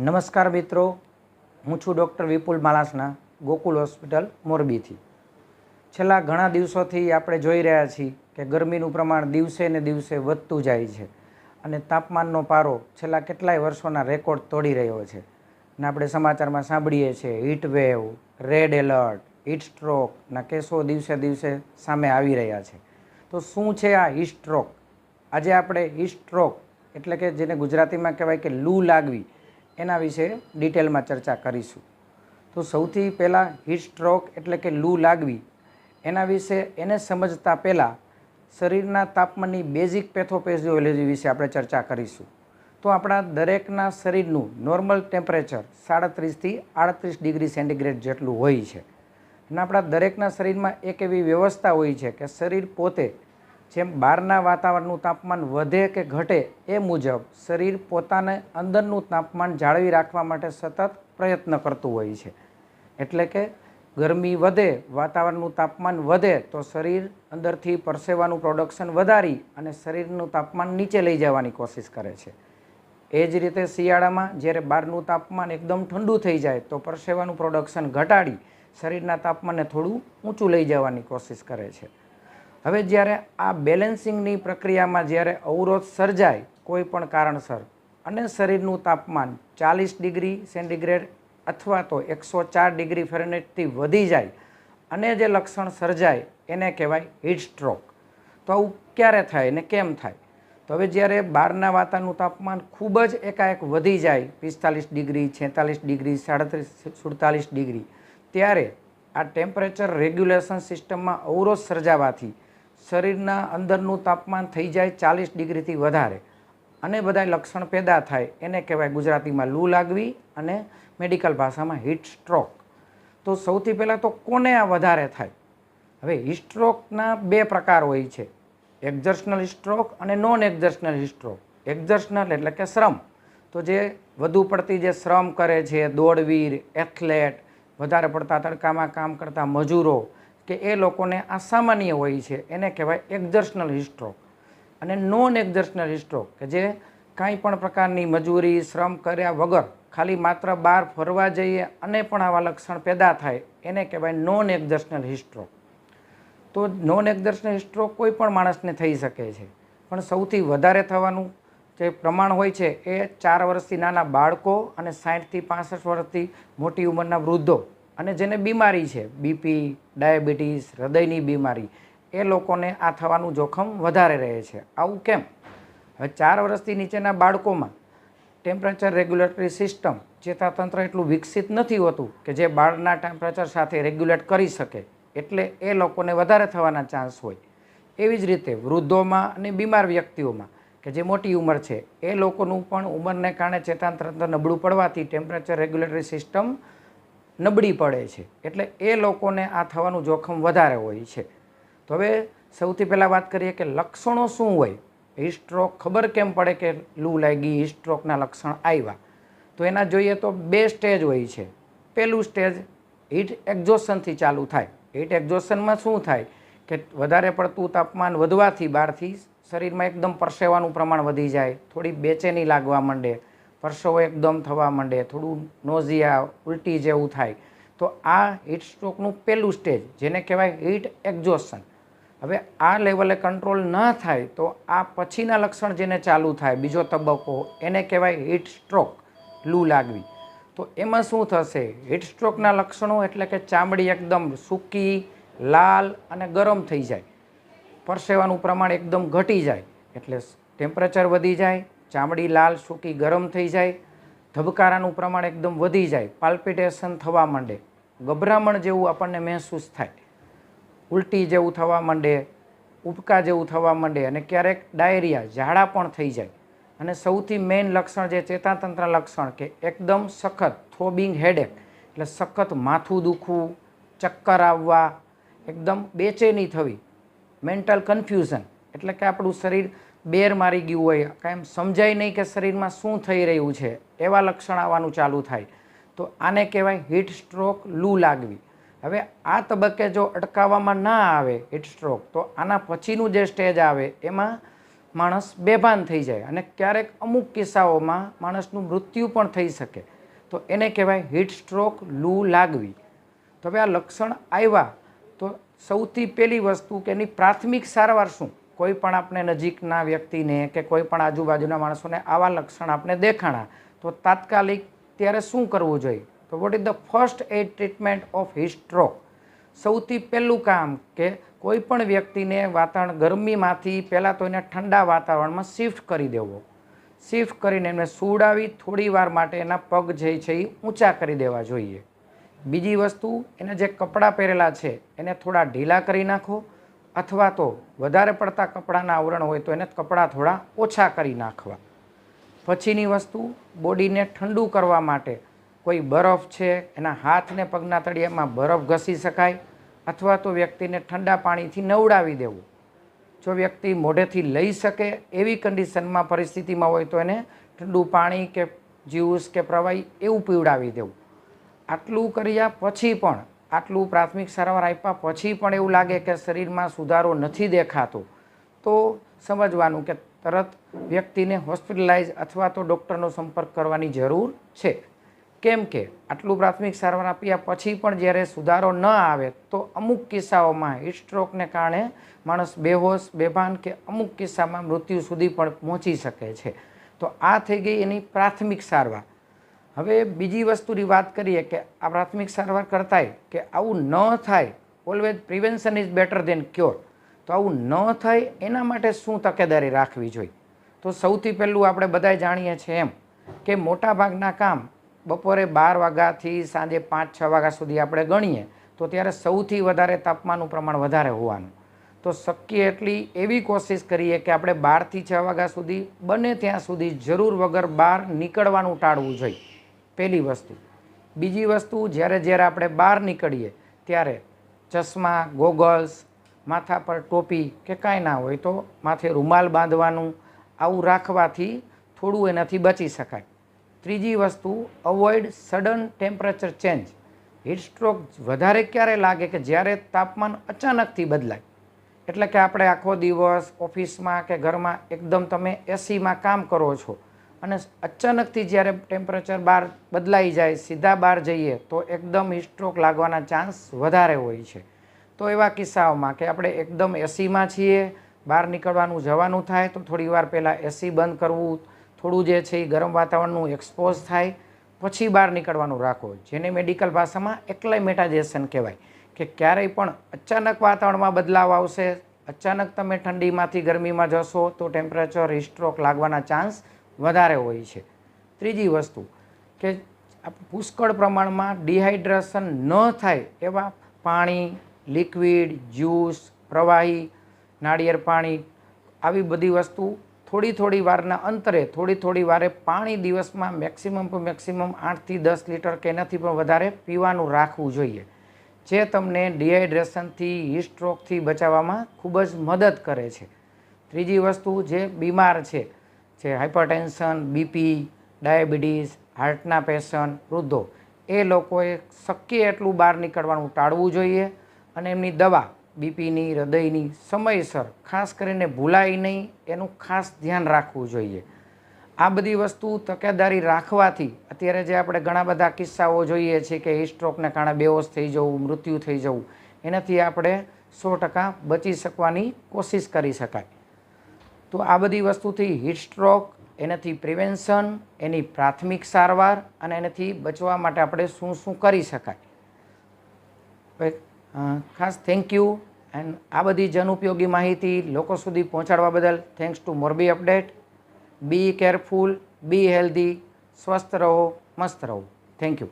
નમસ્કાર મિત્રો, હું છું ડૉક્ટર વિપુલ માલાસના, ગોકુલ હોસ્પિટલ મોરબીથી. છેલ્લા ઘણા દિવસોથી આપણે જોઈ રહ્યા છીએ કે ગરમીનું પ્રમાણ દિવસે ને દિવસે વધતું જાય છે અને તાપમાનનો પારો છેલ્લા કેટલાય વર્ષોના રેકોર્ડ તોડી રહ્યો છે. અને આપણે સમાચારમાં સાંભળીએ છીએ heat wave red alert heat સ્ટ્રોકના કેસો દિવસે દિવસે સામે આવી રહ્યા છે. તો શું છે આ હીટ આજે આપણે હીટ એટલે કે જેને ગુજરાતીમાં કહેવાય કે લૂ લાગવી એના વિશે ડિટેલમાં ચર્ચા કરીશું. તો સૌથી પહેલાં હીટ સ્ટ્રોક એટલે કે લૂ લાગવી, એના વિશે એને સમજતા પહેલાં શરીરના તાપમાનની બેઝિક પેથોપેથોલોજી વિશે આપણે ચર્ચા કરીશું. તો આપણા દરેકના શરીરનું નોર્મલ ટેમ્પરેચર સાડત્રીસથી આડત્રીસ ડિગ્રી સેન્ટીગ્રેડ જેટલું હોય છે. અને આપણા દરેકના શરીરમાં એક એવી વ્યવસ્થા હોય છે કે શરીર પોતે જેમ બહારના વાતાવરણનું તાપમાન વધે કે ઘટે એ મુજબ શરીર પોતાને અંદરનું તાપમાન જાળવી રાખવા માટે સતત પ્રયત્ન કરતું હોય છે. એટલે કે ગરમી વધે, વાતાવરણનું તાપમાન વધે, તો શરીર અંદરથી પરસેવાનું પ્રોડક્શન વધારી અને શરીરનું તાપમાન નીચે લઈ જવાની કોશિશ કરે છે. એ જ રીતે શિયાળામાં જ્યારે બહારનું તાપમાન એકદમ ઠંડુ થઈ જાય, તો પરસેવાનું પ્રોડક્શન ઘટાડી શરીરના તાપમાનને થોડું ઊંચું લઈ જવાની કોશિશ કરે છે. હવે જ્યારે આ બેલેન્સિંગની પ્રક્રિયામાં જ્યારે અવરોધ સર્જાય, કોઈ પણ કારણસર, અને શરીરનું તાપમાન ચાલીસ ડિગ્રી સેન્ટીગ્રેડ અથવા તો એકસો ચાર ડિગ્રી ફેરનેટથી વધી જાય, અને જે લક્ષણ સર્જાય એને કહેવાય હીટ સ્ટ્રોક. તો આવું ક્યારે થાય ને કેમ થાય? તો હવે જ્યારે બહારના વાતાવરણનું તાપમાન ખૂબ જ એકાએક વધી જાય, પિસ્તાલીસ ડિગ્રી, છેતાલીસ ડિગ્રી, સાડત્રીસ, સુડતાલીસ ડિગ્રી, ત્યારે આ ટેમ્પરેચર રેગ્યુલેશન સિસ્ટમમાં અવરોધ સર્જાવાથી શરીરના અંદરનું તાપમાન થઈ જાય ચાલીસ ડિગ્રીથી વધારે. અને બધા લક્ષણ પેદા થાય, એને કહેવાય ગુજરાતીમાં લૂ લાગવી અને મેડિકલ ભાષામાં હીટ સ્ટ્રોક. તો સૌથી પહેલાં તો કોને આ વધારે થાય? હવે હિસ્ટ્રોકના બે પ્રકાર હોય છે. એક્ઝર્શનલ સ્ટ્રોક અને નોન એક્ઝર્શનલ સ્ટ્રોક. એક્ઝર્શનલ એટલે કે શ્રમ. તો જે વધુ પડતી જે શ્રમ કરે છે, દોડવીર, એથ્લેટ, વધારે પડતા તડકામાં કામ કરતા મજૂરો કે એ લોકોને આ હોય છે, એને કહેવાય એક્ઝર્શનલ હિસ્ટ્રોક અને નોન એક્ઝર્શનલ હિસ્ટ્રોક કે જે કાંઈ પણ પ્રકારની મજૂરી, શ્રમ કર્યા વગર ખાલી માત્ર બહાર ફરવા જઈએ અને પણ આવા લક્ષણ પેદા થાય, એને કહેવાય નોન એક્ઝર્શનલ હિસ્ટ્રોક તો નોન એક્ઝર્શનલ હિસ્ટ્રોક કોઈ પણ માણસને થઈ શકે છે, પણ સૌથી વધારે થવાનું જે પ્રમાણ હોય છે એ ચાર વર્ષથી નાના બાળકો અને સાઠથી પાસઠ વર્ષથી મોટી ઉંમરના વૃદ્ધો અને જેને બીમારી છે બીપી ડાયાબિટીસ, હૃદયની બીમારી, એ લોકોને આ થવાનું જોખમ વધારે રહે છે. આવું કેમ? હવે ચાર વર્ષથી નીચેના બાળકોમાં ટેમ્પરેચર રેગ્યુલેટરી સિસ્ટમ ચેતાતંત્ર એટલું વિકસિત નથી હોતું કે જે બાળના ટેમ્પરેચર સાથે રેગ્યુલેટ કરી શકે. એટલે એ લોકોને વધારે થવાના ચાન્સ હોય. એવી જ રીતે વૃદ્ધોમાં અને બીમાર વ્યક્તિઓમાં કે જે મોટી ઉંમર છે, એ લોકોનું પણ ઉંમરને કારણે ચેતાતંત્ર નબળું પડવાથી ટેમ્પરેચર રેગ્યુલેટરી સિસ્ટમ નબળી પડે છે. એટલે એ લોકોને આ થવાનું જોખમ વધારે હોય છે. તો હવે સૌથી પહેલાં વાત કરીએ કે લક્ષણો શું હોય? હિસ્ટ્રોક સ્ટ્રોક ખબર કેમ પડે કે લૂ લાગી હિસ્ટ્રોકના સ્ટ્રોકના લક્ષણ આવ્યા? તો એના જોઈએ તો બે સ્ટેજ હોય છે. પહેલું સ્ટેજ હીટ એક્ઝોશનથી ચાલુ થાય. હીટ એક્ઝોશનમાં શું થાય? કે વધારે પડતું તાપમાન વધવાથી બહારથી શરીરમાં એકદમ પરસેવાનું પ્રમાણ વધી જાય. થોડી બેચેની લાગવા માંડે. પરસેવો એકદમ થવા માંડે, થોડું નોઝિયા, ઉલટી જેવું થાય. તો આ હીટ સ્ટ્રોકનું પહેલું સ્ટેજ જેને કહેવાય હીટ એક્ઝોશન હવે આ લેવલે કંટ્રોલ ન થાય, તો આ પછીના લક્ષણ જેને ચાલુ થાય, બીજો તબક્કો, એને કહેવાય હીટ સ્ટ્રોક લૂ લાગવી. તો એમાં શું થશે? હીટ સ્ટ્રોકના લક્ષણો એટલે કે ચામડી એકદમ સૂકી, લાલ અને ગરમ થઈ જાય. પરસેવાનું પ્રમાણ એકદમ ઘટી જાય, એટલે ટેમ્પરેચર વધી જાય ચામડી લાલ સૂકી ગરમ થઈ જાય, ધબકારાનું પ્રમાણ એકદમ વધી જાય પાલ્પિટેશન થવા માંડે, ગભરામણ જેવું આપણને મહેસૂસ થાય, ઉલટી જેવું થવા માંડે, ઉબકા જેવું થવા માંડે અને ક્યારેક ડાયરિયા, ઝાડા પણ થઈ જાય. અને સૌથી મેઇન લક્ષણ જે ચેતાતંત્ર લક્ષણ કે એકદમ સખત થોબિંગ હેડેક એટલે સખત માથું દુખવું, ચક્કર આવવા, એકદમ બેચેની થવી મેન્ટલ કન્ફ્યુઝન એટલે કે આપણું શરીર બેર મારી ગયું હોય, કાંઈ સમજાય નહીં કે શરીરમાં શું થઈ રહ્યું છે, એવા લક્ષણ આવવાનું ચાલુ થાય. તો આને કહેવાય હીટ સ્ટ્રોક લૂ લાગવી. હવે આ તબક્કે જો અટકાવવામાં ના આવે હીટ સ્ટ્રોક તો આના પછીનું જે સ્ટેજ આવે, એમાં માણસ બેભાન થઈ જાય અને ક્યારેક અમુક કિસ્સાઓમાં માણસનું મૃત્યુ પણ થઈ શકે. તો એને કહેવાય હીટ સ્ટ્રોક લૂ લાગવી. તો હવે આ લક્ષણ આવ્યા, તો સૌથી પહેલી વસ્તુ કે એની પ્રાથમિક સારવાર શું? કોઈ પણ આપણે નજીકના વ્યક્તિને કે કોઈ પણ આજુબાજુના માણસોને આવા લક્ષણ આપણે દેખાણા, તો તાત્કાલિક ત્યારે શું કરવું જોઈએ? તો what is the first aid treatment of heat stroke સૌથી પહેલું કામ કે કોઈ પણ વ્યક્તિને વાતાવરણ ગરમીમાંથી પહેલાં તો એને ઠંડા વાતાવરણમાં શિફ્ટ કરી દેવો. શિફ્ટ કરીને એમને સુવડાવી, થોડી વાર માટે એના પગ જે છે એ ઊંચા કરી દેવા જોઈએ. બીજી વસ્તુ, એને જે કપડાં પહેરેલા છે, એને થોડા ઢીલા કરી નાખો. અથવા તો વધારે પડતા કપડાના આવરણ હોય તો એને કપડાં થોડા ઓછા કરી નાખવા. પછીની વસ્તુ, બોડીને ઠંડુ કરવા માટે કોઈ બરફ છે, એના હાથને પગના તળિયામાં બરફ ઘસી શકાય અથવા તો વ્યક્તિને ઠંડા પાણીથી નવડાવી દેવું. જો વ્યક્તિ મોઢેથી લઈ શકે એવી કન્ડિશનમાં પરિસ્થિતિમાં હોય તો એને ઠંડુ પાણી કે જ્યુસ કે પ્રવાહી એવું પીવડાવી દેવું. આટલું કર્યા પછી પણ આટલું પ્રાથમિક સારવાર આપ્યા પછી પણ એવું લાગે કે શરીરમાં સુધારો નથી દેખાતો. તો સમજવાનું કે તરત વ્યક્તિને હોસ્પિટલાઇઝ અથવા તો ડૉક્ટરનો સંપર્ક કરવાની જરૂર છે. કેમ કે આટલું પ્રાથમિક સારવાર આપ્યા પછી પણ જ્યારે સુધારો ન આવે તો અમુક કિસ્સાઓમાં હિસ્ટ્રોકને સ્ટ્રોકને કારણે માણસ બેહોશ, બેભાન કે અમુક કિસ્સામાં મૃત્યુ સુધી પણ પહોંચી શકે છે. તો આ થઈ ગઈ એની પ્રાથમિક સારવાર. હવે બીજી વસ્તુની વાત કરીએ કે આ પ્રાથમિક સારવાર કરતાંય કે આવું ન થાય always prevention is better than cure તો આવું ન થાય, એના માટે શું તકેદારી રાખવી જોઈએ? તો સૌથી પહેલું આપણે બધાય જાણીએ છીએ એમ કે મોટાભાગના કામ બપોરે બાર વાગ્યાથી સાંજે પાંચ, છ વાગ્યા સુધી આપણે ગણીએ, તો ત્યારે સૌથી વધારે તાપમાનનું પ્રમાણ વધારે હોવાનું. તો શક્ય એટલી એવી કોશિશ કરીએ કે આપણે બારથી છ વાગ્યા સુધી, બને ત્યાં સુધી જરૂર વગર બહાર નીકળવાનું ટાળવું જોઈએ. પહેલી વસ્તુ. બીજી વસ્તુ, જ્યારે જ્યારે આપણે બહાર નીકળીએ, ત્યારે ચશ્મા, ગોગલ્સ, માથા પર ટોપી કે કાંઈ ના હોય તો માથે રૂમાલ બાંધવાનું, આવું રાખવાથી થોડું એનાથી બચી શકાય. ત્રીજી વસ્તુ avoid sudden temperature change heat stroke વધારે ક્યારે લાગે કે જ્યારે તાપમાન અચાનકથી બદલાય? એટલે કે આપણે આખો દિવસ ઓફિસમાં કે ઘરમાં એકદમ તમે એસીમાં કામ કરો છો અને અચાનકથી જ્યારે ટેમ્પરેચર બહાર બદલાઈ જાય, સીધા બહાર જઈએ, તો એકદમ હિસ્ટ્રોક લાગવાના ચાન્સ વધારે હોય છે. તો એવા કિસ્સાઓમાં કે આપણે એકદમ એસીમાં છીએ, બહાર નીકળવાનું જવાનું થાય, તો થોડી વાર પહેલાં એસી બંધ કરવું, થોડું જે છે એ ગરમ વાતાવરણનું એક્સપોઝ થાય, પછી બહાર નીકળવાનું રાખો. જેને મેડિકલ ભાષામાં એક્લાઇમેટાઇઝેશન કહેવાય. કે ક્યારેય પણ અચાનક વાતાવરણમાં બદલાવ આવશે, અચાનક તમે ઠંડીમાંથી ગરમીમાં જશો, તો ટેમ્પરેચર હિસ્ટ્રોક લાગવાના ચાન્સ વધારે હોય છે. ત્રીજી વસ્તુ કે પુષ્કળ પ્રમાણમાં ડિહાઇડ્રેશન ન થાય એવા પાણી લિક્વિડ જ્યુસ પ્રવાહી, નાળિયેર પાણી, આવી બધી વસ્તુ થોડી થોડી વારના અંતરે, થોડી થોડી વારે પાણી દિવસમાં મેક્સિમમ મેક્સિમમ આઠથી દસ લીટર કે એનાથી પણ વધારે પીવાનું રાખવું જોઈએ. જે તમને ડિહાઇડ્રેશનથી હીટ સ્ટ્રોકથી બચાવવામાં ખૂબ જ મદદ કરે છે. ત્રીજી વસ્તુ જે બીમાર છે જે હાઇપરટેન્શન, બીપી, ડાયાબિટીસ, હાર્ટના પેશન્ટ, વૃદ્ધો. એ લોકોએ શક્ય એટલું બહાર નીકળવાનું ટાળવું જોઈએ અને એમની દવા બીપીની, હૃદયની સમયસર ખાસ કરીને ભૂલાય નહીં, એનું ખાસ ધ્યાન રાખવું જોઈએ. આ બધી વસ્તુ તકેદારી રાખવાથી અત્યારે જે આપણે ઘણા બધા કિસ્સાઓ જોઈએ છીએ કે સ્ટ્રોકને કારણે બેહોશ થઈ જવું, મૃત્યુ થઈ જવું, એનાથી આપણે સો ટકા બચી શકવાની કોશિશ કરી શકાય. તો આ બધી વસ્તુથી હીટ સ્ટ્રોક એનાથી પ્રિવેન્શન એની પ્રાથમિક સારવાર અને એનાથી બચવા માટે આપણે શું શું કરી શકાય. ખાસ થેન્ક યુ એન્ડ આ બધી જનઉપયોગી માહિતી લોકો સુધી પહોંચાડવા બદલ thanks to Morbi update. Be careful be healthy સ્વસ્થ રહો, મસ્ત રહો. Thank you